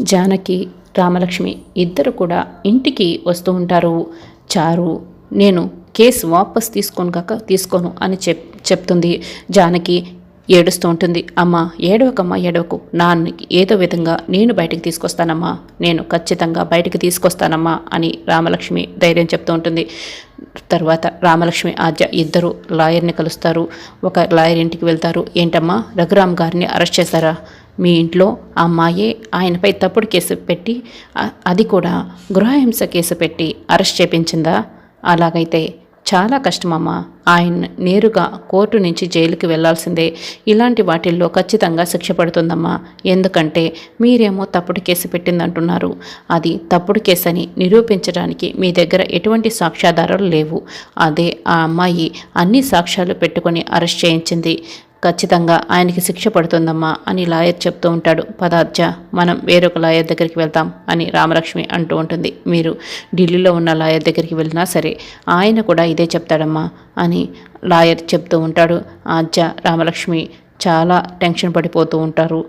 జానకి రామలక్ష్మి ఇద్దరు కూడా ఇంటికి వస్తూ ఉంటారు. చారు నేను కేసు వాపస్ తీసుకోను కాక తీసుకోను అని చెప్ చెప్తుంది. జానకి ఏడుస్తూ ఉంటుంది. అమ్మ ఏడవకమ్మా ఏడవకు. నాన్నకి ఏదో విధంగా నేను బయటికి తీసుకొస్తానమ్మా. నేను ఖచ్చితంగా బయటికి తీసుకొస్తానమ్మా అని రామలక్ష్మి ధైర్యం చెప్తూ ఉంటుంది. తర్వాత రామలక్ష్మి ఆద్య ఇద్దరు లాయర్ని కలుస్తారు. ఒక లాయర్ ఇంటికి వెళ్తారు. ఏంటమ్మా రఘురామ్ గారిని అరెస్ట్ చేశారా? మీ ఇంట్లో ఆ అమ్మాయే ఆయనపై తప్పుడు కేసు పెట్టి అది కూడా గృహహింస కేసు పెట్టి అరెస్ట్ చేపించిందా? అలాగైతే చాలా కష్టమమ్మా. ఆయన నేరుగా కోర్టు నుంచి జైలుకి వెళ్ళాల్సిందే. ఇలాంటి వాటిల్లో ఖచ్చితంగా శిక్ష పడుతుందమ్మా. ఎందుకంటే మీరేమో తప్పుడు కేసు పెట్టిందంటున్నారు. అది తప్పుడు కేసు అని నిరూపించడానికి మీ దగ్గర ఎటువంటి సాక్ష్యాధారాలు లేవు. అదే ఆ అమ్మాయి అన్ని సాక్ష్యాలు పెట్టుకొని అరెస్ట్ చేయించింది. ఖచ్చితంగా ఆయనకి శిక్ష పడుతుందమ్మా అని లాయర్ చెప్తూ ఉంటాడు. పదార్జ మనం వేరొక లాయర్ దగ్గరికి వెళ్తాం అని రామలక్ష్మి అంటూ ఉంటుంది. మీరు ఢిల్లీలో ఉన్న లాయర్ దగ్గరికి వెళ్ళినా సరే ఆయన కూడా ఇదే చెప్తాడమ్మా అని లాయర్ చెప్తూ ఉంటాడు. ఆజ్జ రామలక్ష్మి చాలా టెన్షన్ పడిపోతూ ఉంటారు.